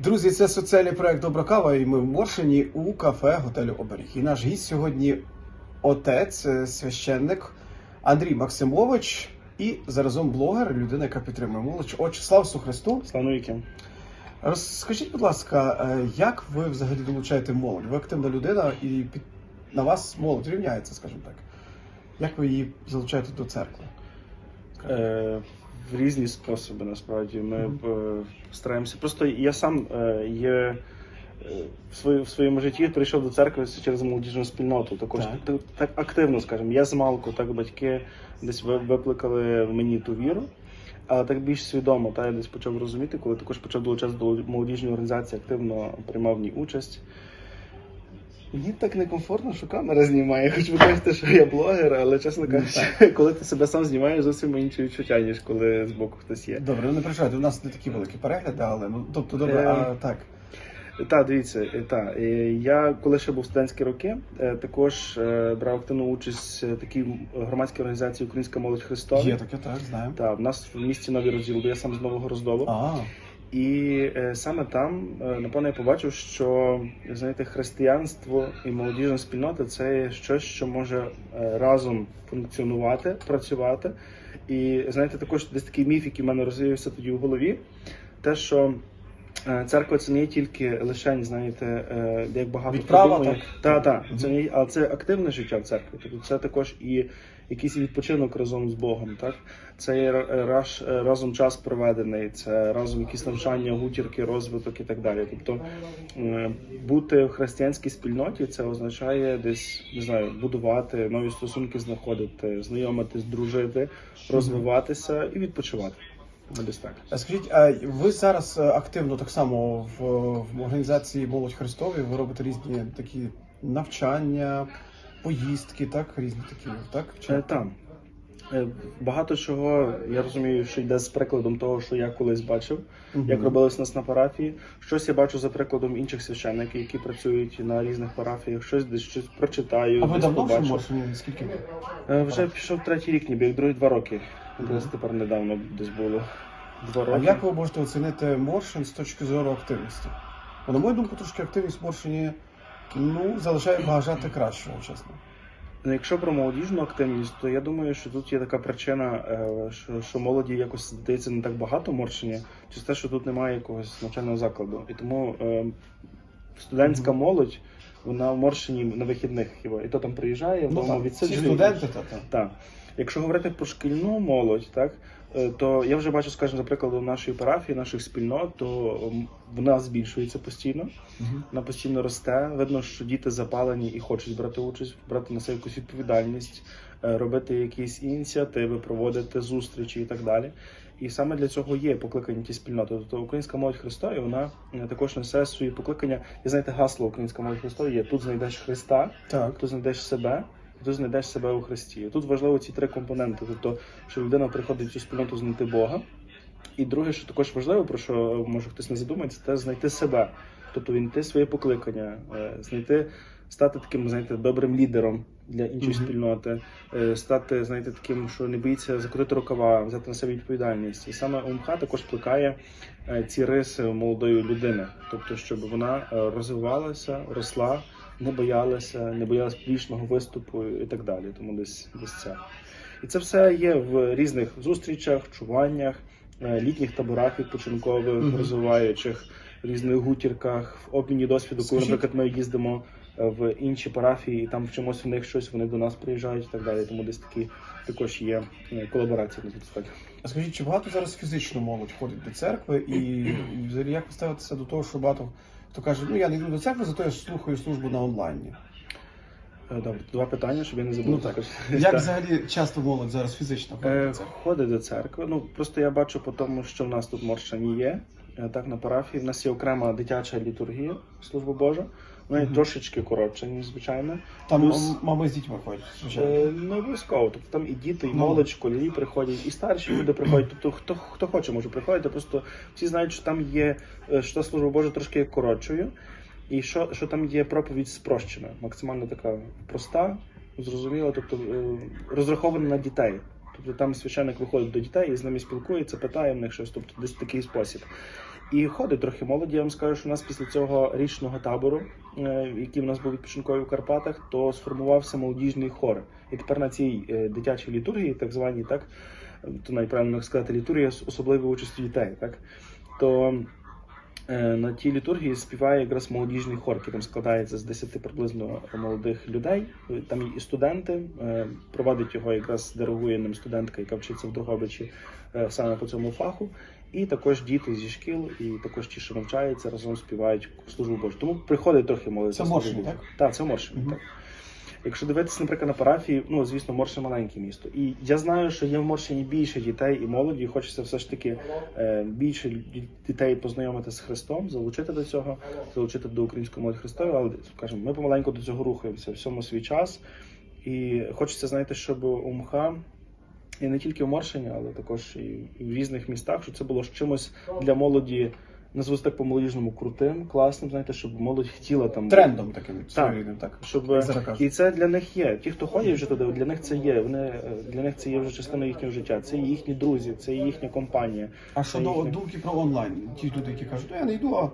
Друзі, це соціальний проект Добра кава, і ми в Моршині у кафе готелю Оберіг. І наш гість сьогодні отець, е, священник Андрій Максимович і заразом блогер, людина, яка підтримує молодь. Отче, слава Ісусу Христу! Славнуйки. Розкажіть, будь ласка, е, як ви взагалі долучаєте молодь? Ви активна людина і під... на вас молодь рівняється, скажімо так. Як ви її залучаєте до церкви? Е, в різні способи насправді ми Мгм. е, стараємося. Просто я сам е, є е, в, своєму житті прийшов до церкви через молодіжну спільноту. Також Так. так, так активно, скажімо. Я з малку, так батьки десь ви- викликали в мені ту віру. Але так більш свідомо, та я десь почав розуміти, коли також почав долучатися до молодіжної організації, активно приймав в ній участь. Мені так некомфортно, що камера знімає, хоч ви кажете, що я блогер, але чесно Ну, кажучи, коли ти себе сам знімаєш, зовсім інші відчуття, ніж коли збоку хтось є. Добре, ну не переживайте, у нас не такі великі перегляди, але ну тобто добре, Е, а так. Так, дивіться, е, та е, я коли ще був студентські роки, е, також е, брав активну участь в такій громадській організації Українська молодь Христова. Є таке, так, знаємо. Та в нас в місті нові розділ, бо я сам з нового роздолу. А, І е, саме там, е, напевно, я побачив, що знаєте, християнство і молодіжна спільнота це щось, що може е, разом функціонувати, працювати. І знаєте, також десь такий міф, який в мене розвився тоді в голові, те, що. Е, Церква це не є тільки лише, знаєте, е, як багато Відправа, так? Та, та, це не, але це активне життя в церкві. Тобто це також і якийсь відпочинок разом з Богом. Так? Це є ра- разом час проведений, це разом якісь навчання, гутірки, розвиток і так далі. Тобто е, бути в християнській спільноті це означає десь не знаю, будувати нові стосунки, знаходити, знайомитись, дружити, розвиватися і відпочивати. Ну. А Скажіть, а ви зараз е, активно так само в, в організації Молодь Христові, ви робите різні такі навчання, поїздки, так? Різні такі, так? Е, Там. Е, Багато чого я розумію, що йде з прикладом того, що я колись бачив, Мгм. як робилось у нас на парафії. Щось я бачу за прикладом інших священників, які працюють на різних парафіях, щось десь щось прочитаю. А ви давно вже в побачу. Скільки? Вже пішов третій рік, ніби як другі два роки. Десь тепер недавно десь було. Два А як ви можете оцінити Моршин з точки зору активності? Бо, на мою думку, трошки активність в Моршині ну, залишає бажати кращого, чесно. Ну, Якщо про молодіжну активність, то я думаю, що тут є така причина, е, що, що молоді якось здається не так багато в Моршині, через те, що тут немає якогось навчального закладу. І тому е, студентська молодь, вона в Моршині на вихідних хіба. І то там приїжджає, Ну, вдома всі відсиджує. студенти, та, та. Так. Якщо говорити про шкільну молодь, так то я вже бачу, скажімо, за прикладом нашої парафії, наших спільнот, то вона збільшується постійно. Вона постійно росте. Видно, що діти запалені і хочуть брати участь, брати на себе якусь відповідальність, е, робити якісь ініціативи, проводити зустрічі і так далі. І саме для цього є покликані ті спільноти. Тобто українська молодь Христові, вона е, також несе свої покликання. І знаєте, гасло українська молодь Христові є тут знайдеш Христа, Так. тут знайдеш себе. І Тут знайдеш себе у Христі. І Тут важливо ці три компоненти. Тобто, що людина приходить в цю спільноту знайти Бога. І друге, що також важливо, про що може хтось не задумається, це знайти себе. Тобто знайти своє покликання, е, знайти, стати таким, знаєте, добрим лідером для іншої Мгм. спільноти, е, стати, знаєте, таким, що не боїться закрити рукава, взяти на себе відповідальність. І саме УМХ також плекає е, ці риси молодої людини, тобто, щоб вона розвивалася, росла, не боялася, не боялася публічного виступу і так далі. Тому десь десь це. І це все є в різних зустрічах, чуваннях, е, літніх таборах відпочинкових, Мгм. розвиваючих, різних гутірках, в обміні досвіду, коли, наприклад, ми їздимо е, в інші парафії і там вчимось в них щось, вони до нас приїжджають і так далі. Тому десь такі також є е, колаборації на так. А скажіть, чи багато зараз фізично молодь ходить до церкви, і, і взагалі як ви ставитеся до того, що багато хто каже, ну я не йду до церкви, зато я слухаю службу на онлайні. Е, Добре, два питання, щоб я не забув. Ну так. Як Так. взагалі часто молодь зараз фізично ходить Е, церкви? Ходить до церкви. Ну просто я бачу по тому, що в нас тут морщані є. е, Так, на парафії. В нас є окрема дитяча літургія, служба Божа. Вона є Мгм. трошечки коротша, ніж звичайно. Там плюс- м- мами з дітьми ходять, звичайно. Е, Не обов'язково. Тобто там і діти, і Ну. молодь, школярі приходять, і старші люди приходять. Тобто хто хто хоче, може приходити. Просто всі знають, що там є е, що служба Божа трошки є коротшою, і що, що там є проповідь спрощена, максимально така проста, зрозуміла, тобто е, розрахована на дітей. Тобто там священник виходить до дітей і з ними спілкується, питає в них щось, тобто десь в такий спосіб. І ходить трохи молоді. Я вам скажу, що у нас після цього річного табору, е, який в нас був відпочинковий в Карпатах, то сформувався молодіжний хор. І тепер на цій е, дитячій літургії, так званій, так то найправильно правильно сказати, літургія з особливою участю дітей, так то на тій літургії співає якраз молодіжний хор, який там складається з 10 приблизно молодих людей. Там і студенти. е, Проводить його якраз дорогує ним студентка, яка вчиться в Дрогобичі е, саме по цьому фаху. І також діти зі шкіл, і також ті, що навчаються, разом співають службу Божу. Тому приходить трохи молодь. Це Моршин, так? Так, це Моршин, Мгм. так. Якщо дивитися, наприклад, на парафії, ну звісно, Моршин маленьке місто. І я знаю, що є в Моршині більше дітей і молоді. Хочеться все ж таки е, більше дітей познайомити з Христом, залучити до цього, залучити до української молоді Христової. Але скажімо, ми помаленьку до цього рухаємося всьому свій час. І хочеться знаєте, щоб у МХА і не тільки в Моршині, але також і в різних містах, щоб це було чимось для молоді. Назву так по молодіжному крутим, класним, знаєте, щоб молодь хотіла там Трендом таким своєрідним, так. щоб і це для них є. Ті, хто ходять вже туди, для них це є. Вони е, для них це є вже частина їхнього життя. Це їхні друзі, це їхня компанія. А щодо їхня. думки про онлайн, ті люди, які кажуть, «Ну, я не йду, а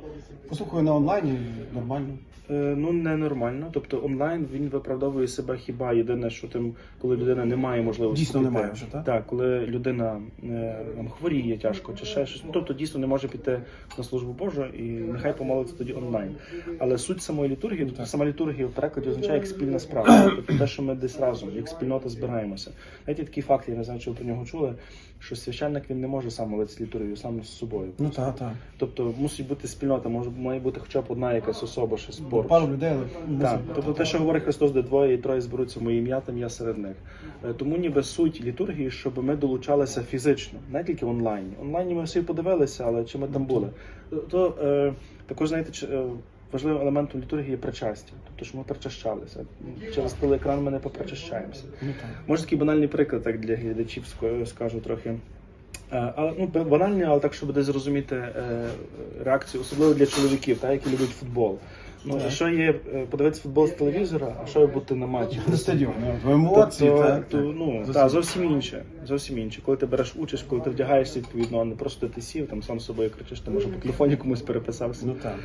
послухаю на онлайні, нормально. Е, Ну ненормально. Тобто онлайн він виправдовує себе хіба єдине, що тим, коли людина не має можливості. Дійсно піти. немає вже, так? Так, коли людина е, хворіє тяжко чи ще щось. Ну, тобто дійсно не може піти на службу Божу і нехай помолиться тоді онлайн. Але суть самої літургії, тобто сама літургія в перекладі означає як спільна справа. Тобто те, що ми десь разом, як спільнота збираємося. Знаєте, такий факт, я не знаю, чи ви про нього чули, що священник він не може сам молитися літургію, сам з собою. Ну так, так. Тобто мусить бути спільнота, може має бути хоча б одна якась особа, щось поруч. Пару людей, але Так, тобто те, що говорить Христос, де двоє і троє зберуться в моє ім'я, там я серед них. Е, Тому ніби суть літургії, щоб ми долучалися фізично, не тільки в онлайні. Онлайні ми всі подивилися, але чи ми там були. То е, також знаєте, е, важливим елементом літургії є причастя, тобто що ми причащалися. Через телеекран ми не попричащаємося. Ну. Може такий банальний приклад, так для глядачів скажу трохи. Е, Але ну банальний, але так, щоб десь зрозуміти е, реакцію, особливо для чоловіків, та, які люблять футбол. Ну, Так. що є е, подивитися футбол з телевізора, а що є бути на матчі? На стадіоні, от, емоції, Тобто, так. то, ну, Зовсім. та, зовсім інше. Зовсім інше. Коли ти береш участь, коли ти вдягаєшся відповідно, а не просто ти сів, там сам з собою кричиш, ти може по телефоні комусь переписався. Ну так.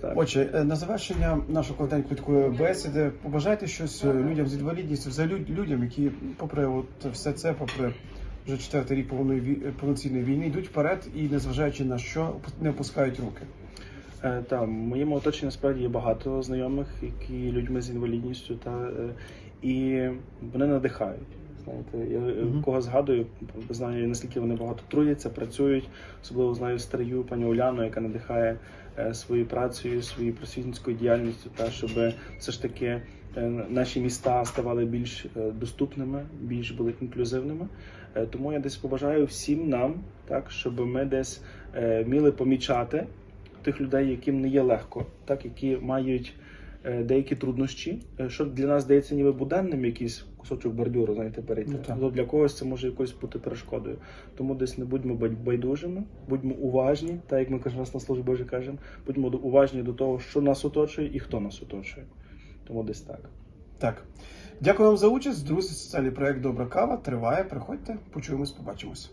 Так. Отже, е, на завершення нашої коротенької такої бесіди, побажайте щось е, людям з інвалідністю, взагалі людям, які, попри от все це, попри вже четвертий рік повної повноцінної війни, йдуть вперед і, незважаючи на що, не опускають руки. Е, Та, в моєму оточенні насправді є багато знайомих, які людьми з інвалідністю, та, е, і вони надихають. Знаєте, я Мгм. кого згадую, знаю, наскільки вони багато трудяться, працюють. Особливо знаю старію пані Уляну, яка надихає своєю працею, своєю просвітницькою діяльністю, та щоб все ж таки наші міста ставали більш доступними, більш були інклюзивними. Тому я десь побажаю всім нам, так, щоб ми десь вміли помічати тих людей, яким не є легко, так які мають е, деякі труднощі, е, що для нас здається ніби буденним якийсь кусочок бордюру, знаєте, перейти. Ну, для когось це може якось бути перешкодою. Тому десь не будьмо байдужими, будьмо уважні, так як ми кожен раз на службі Божій кажемо, будьмо уважні до того, що нас оточує і хто нас оточує. Тому десь так. Так. Дякую вам за участь. Друзі, соціальний проект Добра кава триває. Приходьте, почуємось, побачимось.